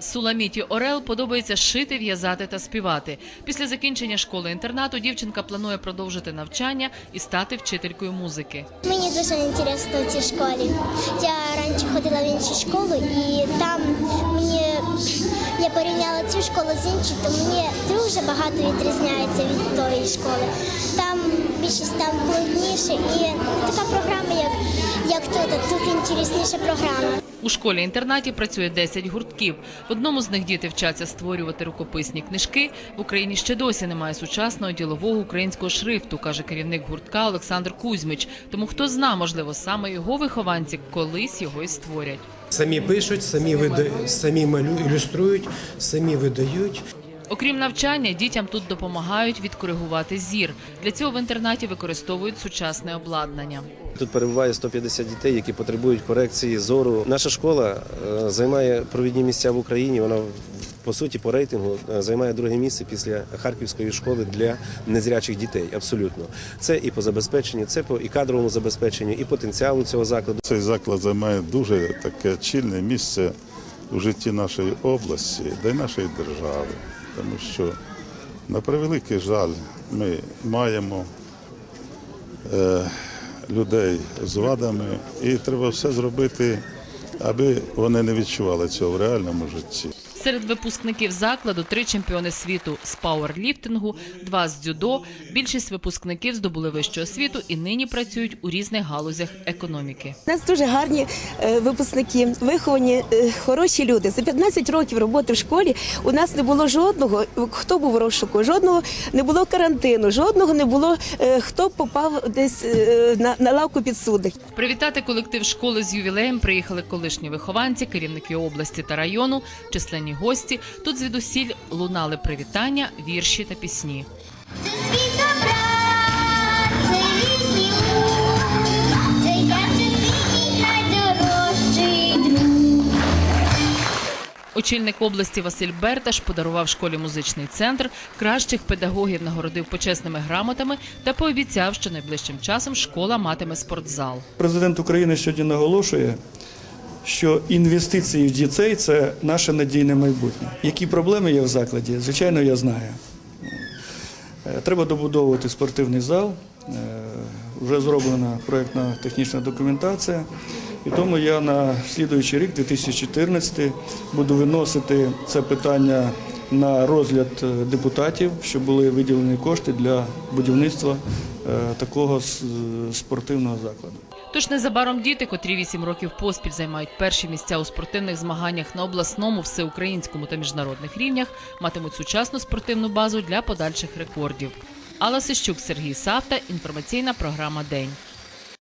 Суламіті Орел подобається шити, в'язати та співати. Після закінчення школи-інтернату дівчинка планує продовжити навчання і стати вчителькою музики. Мені дуже інтересно в цій школі. Я раніше ходила в іншу школу, і там мені я порівняла цю школу з іншою, то мені дуже багато відрізняється від тої школи. Там більшість там плотніше і така програма, як, як тут, тут інтересніша програма. У школі-інтернаті працює 10 гуртків. В одному з них діти вчаться створювати рукописні книжки. В Україні ще досі немає сучасного ділового українського шрифту, каже керівник гуртка Олександр Кузьмич. Тому хто зна, можливо, саме його вихованці колись його і створять. Самі пишуть, самі вида- самі малю... ілюструють, самі видають. Окрім навчання, дітям тут допомагають відкоригувати зір. Для цього в інтернаті використовують сучасне обладнання. Тут перебуває 150 дітей, які потребують корекції зору. Наша школа е, займає провідні місця в Україні. Вона по суті по рейтингу е, займає друге місце після Харківської школи для незрячих дітей. Абсолютно, це і по забезпеченню, це по і кадровому забезпеченню, і потенціалу цього закладу. Цей заклад займає дуже таке чільне місце у житті нашої області, да й нашої держави. Тому що, на превеликий жаль, ми маємо е, людей з вадами, і треба все зробити, аби вони не відчували цього в реальному житті. Серед випускників закладу три чемпіони світу з пауерліфтингу, два з дзюдо. Більшість випускників здобули вищу освіту і нині працюють у різних галузях економіки. У нас дуже гарні е, випускники, виховані, е, хороші люди. За 15 років роботи в школі у нас не було жодного, хто був в розшуку, жодного не було карантину, жодного не було, е, хто попав десь на, на лавку підсудних. Привітати колектив школи з ювілеєм приїхали колишні вихованці, керівники області та району, численні гості. Тут звідусіль лунали привітання, вірші та пісні. Очільник області Василь Берташ подарував школі музичний центр, кращих педагогів нагородив почесними грамотами та пообіцяв, що найближчим часом школа матиме спортзал. Президент України сьогодні наголошує, що інвестиції в дітей це наше надійне майбутнє. Які проблеми є в закладі, звичайно, я знаю. Е, Треба добудовувати спортивний зал. Е, Вже зроблена проєктна технічна документація. І тому я на слідуючий рік, 2014, буду виносити це питання на розгляд е, депутатів, щоб були виділені кошти для будівництва такого спортивного закладу. Тож незабаром діти, котрі вісім років поспіль займають перші місця у спортивних змаганнях на обласному, всеукраїнському та міжнародних рівнях, матимуть сучасну спортивну базу для подальших рекордів. Алла Сищук, Сергій Савта. Інформаційна програма День.